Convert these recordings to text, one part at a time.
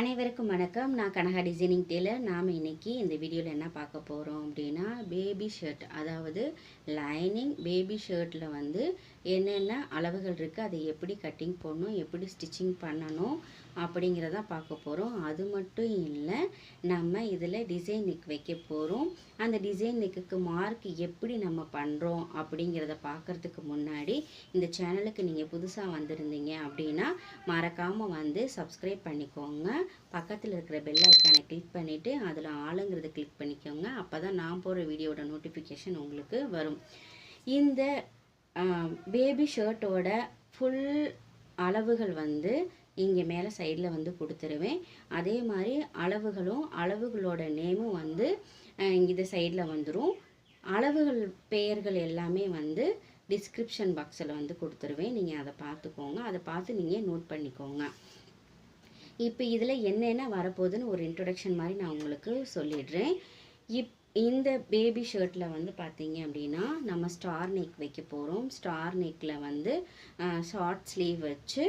அனைவருக்கும் வணக்கம். நான் கனகா டிசைனிங் டெய்லர் நாம் இன்னைக்கு இந்த வீடியோவில் என்ன பார்க்க போகிறோம் அப்படின்னா பேபி ஷர்ட் அதாவது லைனிங் பேபி ஷர்ட்டில் வந்து என்னென்ன அளவுகள் இருக்குது அதை எப்படி கட்டிங் போடணும் எப்படி ஸ்டிச்சிங் பண்ணணும் அப்படிங்கிறத பார்க்க போகிறோம் அது மட்டும் இல்லை நம்ம இதில் டிசைன் நெக் வைக்க போகிறோம் அந்த டிசைன் நெக்குக்கு மார்க் எப்படி நம்ம பண்ணுறோம் அப்படிங்கிறத பார்க்குறதுக்கு முன்னாடி இந்த சேனலுக்கு நீங்கள் புதுசாக வந்திருந்தீங்க அப்படின்னா மறக்காமல் வந்து சப்ஸ்கிரைப் பண்ணிக்கோங்க. பக்கத்தில் இருக்கிற பெல் ஐக்கானை கிளிக் பண்ணிவிட்டு அதில் ஆளுங்கிறத கிளிக் பண்ணிக்கோங்க. அப்போ தான் நான் போகிற வீடியோட நோட்டிஃபிகேஷன் உங்களுக்கு வரும். இந்த பேபி ஷர்ட்டோட ஃபுல் அளவுகள் வந்து இங்கே மேலே சைடில் வந்து கொடுத்துருவேன். அதே மாதிரி அளவுகளும் அளவுகளோட நேமும் வந்து இந்த சைடில் வந்துடும் அளவுகள் பெயர்கள் எல்லாமே வந்து டிஸ்கிரிப்ஷன் பாக்ஸில் வந்து கொடுத்துருவேன். நீங்கள் அதை பார்த்துக்கோங்க. அதை பார்த்து நீங்கள் நோட் பண்ணிக்கோங்க. இப்போ இதில் என்னென்ன வரப்போகுதுன்னு ஒரு இன்ட்ரொடக்ஷன் மாதிரி நான் உங்களுக்கு சொல்லிடுறேன். இப் இந்த பேபி ஷர்ட்டில் வந்து பார்த்தீங்க அப்படின்னா நம்ம ஸ்டார் நெக் வைக்க போகிறோம் ஸ்டார் நெக்கில் வந்து ஷார்ட் ஸ்லீவ் வச்சு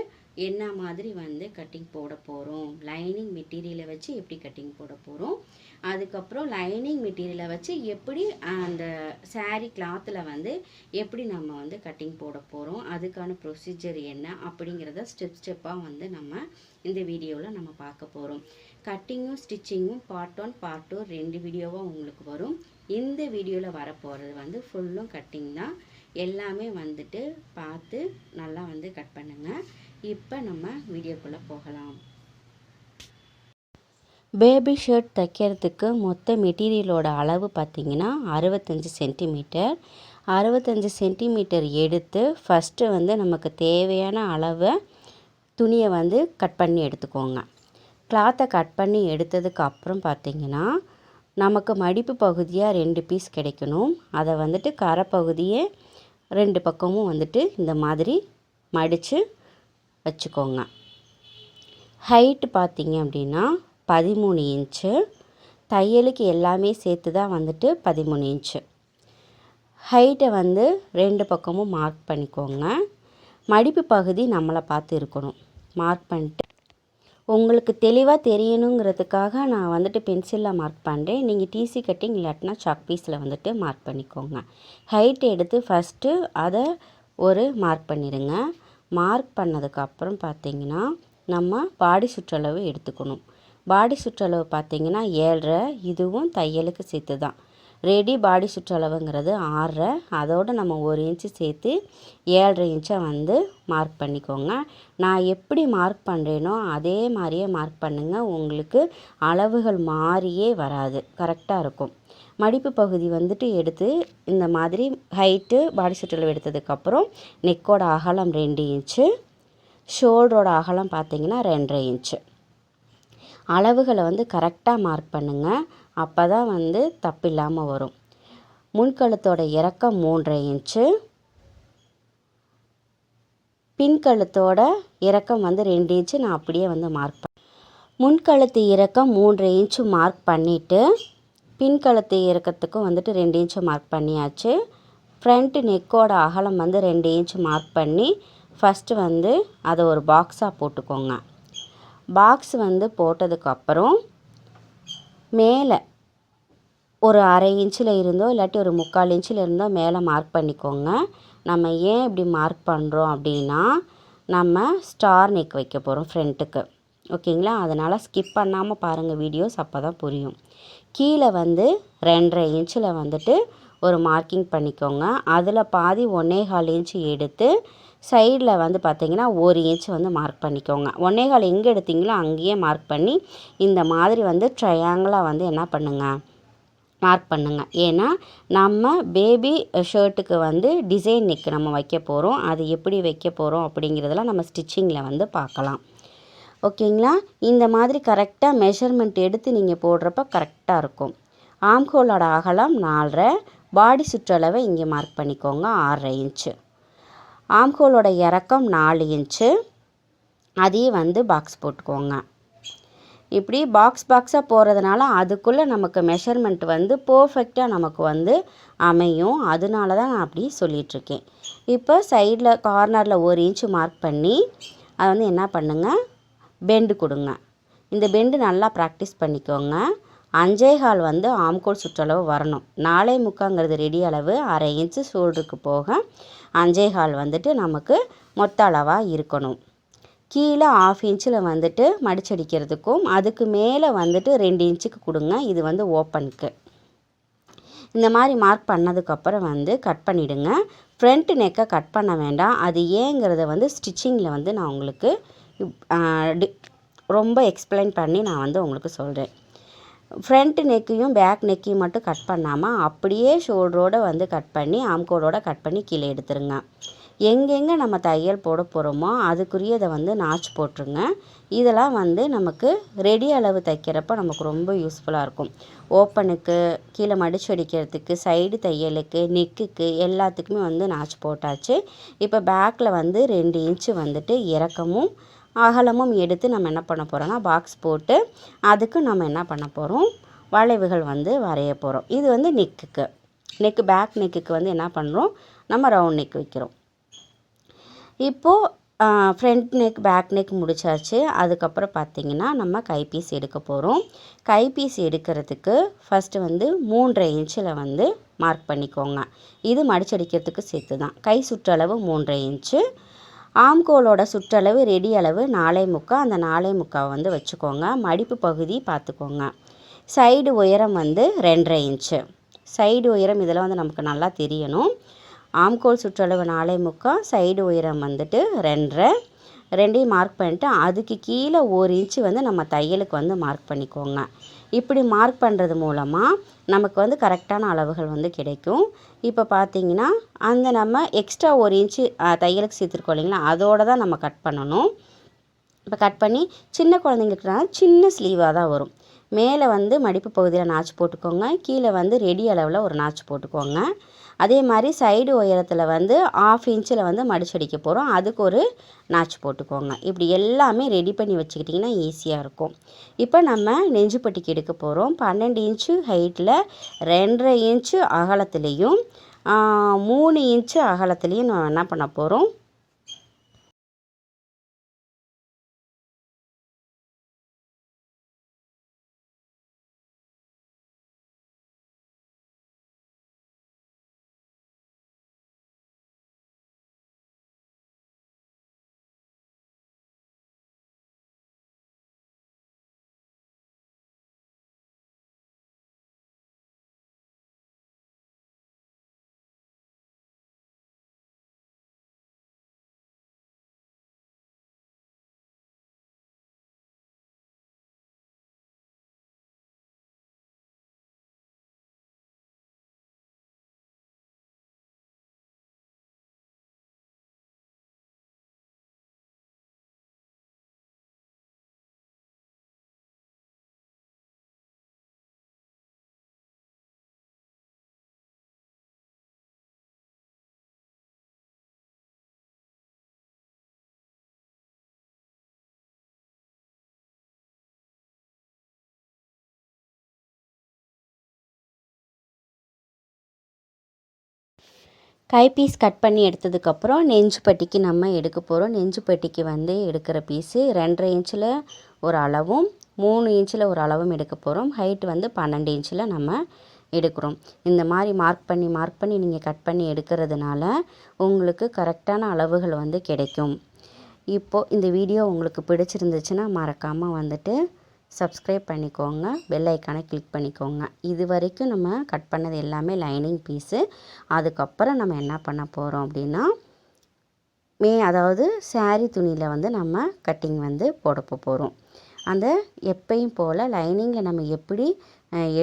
என்ன மாதிரி வந்து கட்டிங் போட போகிறோம் லைனிங் மெட்டீரியலை வச்சு எப்படி கட்டிங் போட போகிறோம் அதுக்கப்புறம் லைனிங் மெட்டீரியலை வச்சு எப்படி அந்த சாரீ கிளாத்தில் வந்து எப்படி நம்ம வந்து கட்டிங் போட போகிறோம் அதுக்கான ப்ரொசீஜர் என்ன? அப்படிங்கிறத ஸ்டெப் ஸ்டெப்பாக வந்து நம்ம இந்த வீடியோவில் நம்ம பார்க்க போகிறோம் கட்டிங்கும் ஸ்டிச்சிங்கும் பார்ட் ஒன் பார்ட் டூ ரெண்டு வீடியோவாக உங்களுக்கு வரும். இந்த வீடியோவில் வரப்போகிறது வந்து ஃபுல்லும் கட்டிங் தான். எல்லாமே வந்துட்டு பார்த்து நல்லா வந்து கட் பண்ணுங்கள் இப்போ நம்ம வீடியோக்குள்ளே போகலாம். பேபி ஷர்ட் தைக்கிறதுக்கு மொத்த மெட்டீரியலோட அளவு பார்த்தீங்கன்னா அறுபத்தஞ்சி சென்டிமீட்டர். அறுபத்தஞ்சி சென்டிமீட்டர் எடுத்து ஃபஸ்ட்டு வந்து நமக்கு தேவையான அளவை துணியை வந்து கட் பண்ணி எடுத்துக்கோங்க. கிளாத்தை கட் பண்ணி எடுத்ததுக்கு அப்புறம் பார்த்திங்கன்னா நமக்கு மடிப்பு பகுதியாக ரெண்டு பீஸ் கிடைக்கணும். அதை வந்துட்டு கரை பகுதியே ரெண்டு பக்கமும் வந்துட்டு இந்த மாதிரி மடித்து வச்சுக்கோங்க. ஹைட்டு பார்த்தீங்க அப்படின்னா பதிமூணு இன்ச்சு. தையலுக்கு எல்லாமே சேர்த்து தான் வந்துட்டு பதிமூணு இன்ச்சு. ஹைட்டை வந்து ரெண்டு பக்கமும் மார்க் பண்ணிக்கோங்க. மடிப்பு பகுதி நம்மளை பார்த்து இருக்கணும். மார்க் பண்ணிட்டு. உங்களுக்கு தெளிவாக தெரியணுங்கிறதுக்காக நான் வந்துட்டு பென்சிலில் மார்க் பண்ணுறேன் நீங்கள் டிசி கட்டிங் இல்லாட்டினா சாக் பீஸில் வந்துட்டு மார்க் பண்ணிக்கோங்க. ஹைட் எடுத்து ஃபஸ்ட்டு அதை ஒரு மார்க் பண்ணிடுங்க. மார்க் பண்ணதுக்கப்புறம் பார்த்தீங்கன்னா நம்ம பாடி சுற்றளவு எடுத்துக்கணும். பாடி சுற்றளவு பார்த்தீங்கன்னா ஏழரை இதுவும் தையலுக்கு சேர்த்து தான் ரெடி பாடி சுற்றளவுங்கிறது ஆறரை அதோடு நம்ம ஒரு இன்ச்சு சேர்த்து ஏழரை இன்ச்சை வந்து மார்க் பண்ணிக்கோங்க. நான் எப்படி மார்க் பண்ணுறேனோ அதே மாதிரியே மார்க் பண்ணுங்கள் உங்களுக்கு அளவுகள் மாறியே வராது. கரெக்டாக இருக்கும். மடிப்பு பகுதி வந்துட்டு எடுத்து இந்த மாதிரி ஹைட்டு பாடி சுற்றளவு எடுத்ததுக்கப்புறம் நெக்கோட அகலம் ரெண்டு இன்ச்சு ஷோல்டரோட அகலம் பார்த்தீங்கன்னா ரெண்டரை இன்ச்சு அளவுகளை வந்து கரெக்டாக மார்க் பண்ணுங்கள் அப்போ தான் வந்து தப்பு இல்லாமல் வரும். முன்கழுத்தோட இறக்கம் மூன்றரை இன்ச்சு பின்கழுத்தோட இறக்கம் வந்து ரெண்டு இன்ச்சு நான் அப்படியே வந்து மார்க் பண்ணேன் முன்கழுத்து இறக்கம் மூன்றரை இன்ச்சு மார்க் பண்ணிவிட்டு பின்கழுத்து இறக்கத்துக்கும் வந்துட்டு ரெண்டு இன்ச்சு மார்க் பண்ணியாச்சு. ஃப்ரண்ட் நெக்கோட அகலம் வந்து ரெண்டு இன்ச்சு மார்க் பண்ணி ஃபஸ்ட்டு வந்து அதை ஒரு பாக்ஸாக போட்டுக்கோங்க. பாக்ஸ் வந்து போட்டதுக்கப்புறம் மேலே ஒரு அரை இன்ச்சில் இருந்தோ இல்லாட்டி ஒரு முக்கால் இன்ச்சில் இருந்தோ மேலே மார்க் பண்ணிக்கோங்க. நம்ம ஏன் இப்படி மார்க் பண்ணுறோம் அப்படின்னா நம்ம ஸ்டார் நெக் வைக்க போகிறோம் ஃப்ரண்ட்டுக்கு ஓகேங்களா அதனால் ஸ்கிப் பண்ணாமல் பாருங்கள் வீடியோஸ் அப்போ தான் புரியும். கீழே வந்து ரெண்டரை இன்ச்சில் வந்துட்டு ஒரு மார்க்கிங் பண்ணிக்கோங்க. அதில் பாதி ஒன்றே கால் இன்ச்சு எடுத்து சைடில் வந்து பார்த்திங்கன்னா ஒரு இன்ச் வந்து மார்க் பண்ணிக்கோங்க. ஒன்றே கால் எங்கே எடுத்தீங்களோ அங்கேயே மார்க் பண்ணி இந்த மாதிரி வந்து ட்ரையாங்கிளாக வந்து என்ன பண்ணுங்கள் மார்க் பண்ணுங்கள் ஏன்னா நம்ம பேபி ஷர்ட்டுக்கு வந்து டிசைன் நெக் நம்ம வைக்க போகிறோம் அது எப்படி வைக்க போகிறோம் அப்படிங்கிறதெல்லாம் நம்ம ஸ்டிச்சிங்கில் வந்து பார்க்கலாம். ஓகேங்களா? இந்த மாதிரி கரெக்டாக மெஷர்மெண்ட் எடுத்து நீங்கள் போடுறப்ப கரெக்டாக இருக்கும். ஆம்ஹோலோட அகலம் நாலரை பாடி சுற்றளவை இங்கே மார்க் பண்ணிக்கோங்க ஆறரை இன்ச்சு ஆம்ஹோலோட இறக்கம் நாலு இன்ச்சு அதையும் வந்து பாக்ஸ் போட்டுக்கோங்க. இப்படி பாக்ஸ் பாக்ஸாக போகிறதுனால அதுக்குள்ளே நமக்கு மெஷர்மெண்ட் வந்து பர்ஃபெக்டாக நமக்கு வந்து அமையும். அதனால தான் நான் அப்படி சொல்லிகிட்ருக்கேன் இப்போ சைடில் கார்னரில் ஒரு இன்ச்சு மார்க் பண்ணி அதை வந்து என்ன பண்ணுங்கள் பெண்டு கொடுங்க. இந்த பெண்டு நல்லா ப்ராக்டிஸ் பண்ணிக்கோங்க. அஞ்சே கால் வந்து ஆம்கோல் சுற்றளவு வரணும். நாலே முக்காங்கிறது ரெடி அளவு அரை இன்ச்சு ஷோல்டருக்கு போக அஞ்சே கால் வந்துட்டு நமக்கு மொத்த அளவாக இருக்கணும். கீழே ஆஃப் இன்ச்சில் வந்துட்டு மடிச்சடிக்கிறதுக்கும் அதுக்கு மேலே வந்துட்டு ரெண்டு இன்ச்சுக்கு கொடுங்க. இது வந்து ஓப்பனுக்கு இந்த மாதிரி மார்க் பண்ணதுக்கப்புறம் வந்து கட் பண்ணிவிடுங்க ஃப்ரண்ட் நெக்கை கட் பண்ண வேண்டாம். அது ஏங்கிறத வந்து ஸ்டிச்சிங்கில் வந்து நான் உங்களுக்கு ரொம்ப எக்ஸ்பிளைன் பண்ணி நான் வந்து உங்களுக்கு சொல்கிறேன் ஃப்ரண்ட் நெக்கையும் பேக் நெக்கையும் மட்டும் கட் பண்ணாமல் அப்படியே ஷோல்டரோடு வந்து கட் பண்ணி ஆம்கோடோட கட் பண்ணி கீழே எடுத்துருங்க. எங்கெங்கே நம்ம தையல் போட போகிறோமோ அதுக்குரியதை வந்து நாச் போட்டுருங்க. இதெல்லாம் வந்து நமக்கு ரெடி அளவு தைக்கிறப்ப நமக்கு ரொம்ப யூஸ்ஃபுல்லாக இருக்கும். ஓப்பனுக்கு கீழே மடிச்சு அடிக்கிறதுக்கு சைடு தையலுக்கு நெக்குக்கு எல்லாத்துக்குமே வந்து நாச் போட்டாச்சு. இப்போ பேக்கில் வந்து ரெண்டு இன்ச்சு வந்துட்டு இறக்கமும் அகலமும் எடுத்து நம்ம என்ன பண்ண போகிறோன்னா பாக்ஸ் போட்டு அதுக்கு நம்ம என்ன பண்ண போகிறோம் வளைவுகள் வந்து வரைய போகிறோம் இது வந்து நெக்குக்கு நெக்கு பேக் நெக்குக்கு வந்து என்ன பண்ணுறோம் நம்ம ரவுண்ட் நெக் வைக்கிறோம். இப்போது ஃப்ரண்ட் நெக் பேக் நெக் முடிச்சாச்சு. அதுக்கப்புறம் பார்த்திங்கன்னா நம்ம கைப்பீஸ் எடுக்க போகிறோம் கைப்பீஸ் எடுக்கிறதுக்கு ஃபஸ்ட்டு வந்து மூன்றரை இன்ச்சில் வந்து மார்க் பண்ணிக்கோங்க. இது மடிச்சடிக்கிறதுக்கு சேர்த்து தான் கை சுற்றளவு மூன்றரை இன்ச்சு. ஆம்கோலோட சுற்றளவு ரெடி அளவு நாலே முக்கால் அந்த நாலே முக்கால் வந்து வச்சுக்கோங்க. மடிப்பு பகுதி பார்த்துக்கோங்க. சைடு உயரம் வந்து ரெண்டரை இன்ச்சு. சைடு உயரம் இதெல்லாம் வந்து நமக்கு நல்லா தெரியணும். ஆம்கோல் சுற்றளவு நாலே முக்கால் சைடு உயரம் வந்துட்டு ரெண்டரை. ரெண்டையும் மார்க் பண்ணிட்டு அதுக்கு கீழே ஒரு இன்ச்சு வந்து நம்ம தையலுக்கு வந்து மார்க் பண்ணிக்கோங்க. இப்படி மார்க் பண்ணுறது மூலமாக நமக்கு வந்து கரெக்டான அளவுகள் வந்து கிடைக்கும். இப்போ பார்த்தீங்கன்னா அந்த நம்ம எக்ஸ்ட்ரா ஒரு இன்ச்சு தையலுக்கு சேர்த்துருக்கோம் இல்லைங்களா? அதோடு தான் நம்ம கட் பண்ணணும். இப்போ கட் பண்ணி சின்ன குழந்தைங்களுக்குனால சின்ன ஸ்லீவாக தான் வரும். மேலே வந்து மடிப்பு பகுதியில் நாச்சு போட்டுக்கோங்க. கீழே வந்து ரெடி அளவில் ஒரு நாச்சு போட்டுக்கோங்க. அதே மாதிரி சைடு உயரத்தில் வந்து ஆஃப் இன்ச்சில் வந்து மடிச்சடிக்க போகிறோம் அதுக்கு ஒரு நாச்சு போட்டுக்கோங்க. இப்படி எல்லாமே ரெடி பண்ணி வச்சுக்கிட்டிங்கன்னா ஈஸியாக இருக்கும். இப்போ நம்ம நெஞ்சுப்பட்டிக்கு எடுக்க போகிறோம் பன்னெண்டு இன்ச்சு ஹைட்டில் ரெண்டரை இன்ச்சு அகலத்துலேயும் மூணு இன்ச்சு அகலத்துலேயும் நம்ம என்ன பண்ண போகிறோம் கைப்பீஸ் கட் பண்ணி எடுத்ததுக்கப்புறம் நெஞ்சு பட்டிக்கு நம்ம எடுக்க போகிறோம் நெஞ்சு பட்டிக்கு வந்து எடுக்கிற பீஸு ரெண்டரை இன்ச்சில் ஒரு அளவும் மூணு இன்ச்சில் ஒரு அளவும் எடுக்க போகிறோம் ஹைட் வந்து பன்னெண்டு இன்ச்சில் நம்ம எடுக்கிறோம். இந்த மாதிரி மார்க் பண்ணி மார்க் பண்ணி நீங்கள் கட் பண்ணி எடுக்கிறதுனால உங்களுக்கு கரெக்டான அளவுகள் வந்து கிடைக்கும். இப்போது இந்த வீடியோ உங்களுக்கு பிடிச்சிருந்துச்சுன்னா மறக்காமல் வந்துட்டு சப்ஸ்கிரைப் பண்ணிக்கோங்க. பெல் ஐக்கானை கிளிக் பண்ணிக்கோங்க. இது வரைக்கும் நம்ம கட் பண்ணது எல்லாமே லைனிங் பீஸு அதுக்கப்புறம் நம்ம என்ன பண்ண போகிறோம் அப்படின்னா மே அதாவது சாரீ துணியில் வந்து நம்ம கட்டிங் வந்து போட போகிறோம் அந்த எப்பையும் போல் லைனிங்கில் நம்ம எப்படி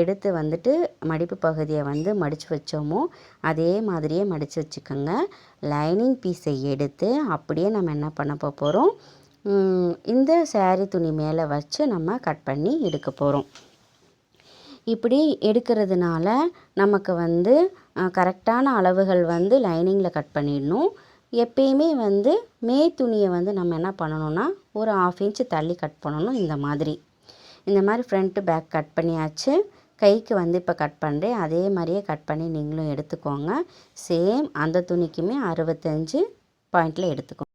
எடுத்து வந்துட்டு மடிப்பு பகுதியை வந்து மடித்து வச்சோமோ அதே மாதிரியே மடித்து வச்சுக்கோங்க. லைனிங் பீஸை எடுத்து அப்படியே நம்ம என்ன பண்ண போகிறோம் இந்த சேரீ துணி மேலே வச்சு நம்ம கட் பண்ணி எடுக்க போகிறோம் இப்படி எடுக்கிறதுனால நமக்கு வந்து கரெக்டான அளவுகள் வந்து லைனிங்கில் கட் பண்ணிடணும். எப்பயுமே வந்து மே துணியை வந்து நம்ம என்ன பண்ணணும்னா ஒரு ஆஃப் இன்ச்சு தள்ளி கட் பண்ணணும் இந்த மாதிரி. இந்த மாதிரி ஃப்ரண்ட்டு பேக் கட் பண்ணியாச்சு. கைக்கு வந்து இப்போ கட் பண்ணுறேன் அதே மாதிரியே கட் பண்ணி நீங்களும் எடுத்துக்கோங்க. சேம் அந்த துணிக்குமே அறுபத்தஞ்சு பாயிண்டில் எடுத்துக்கோங்க.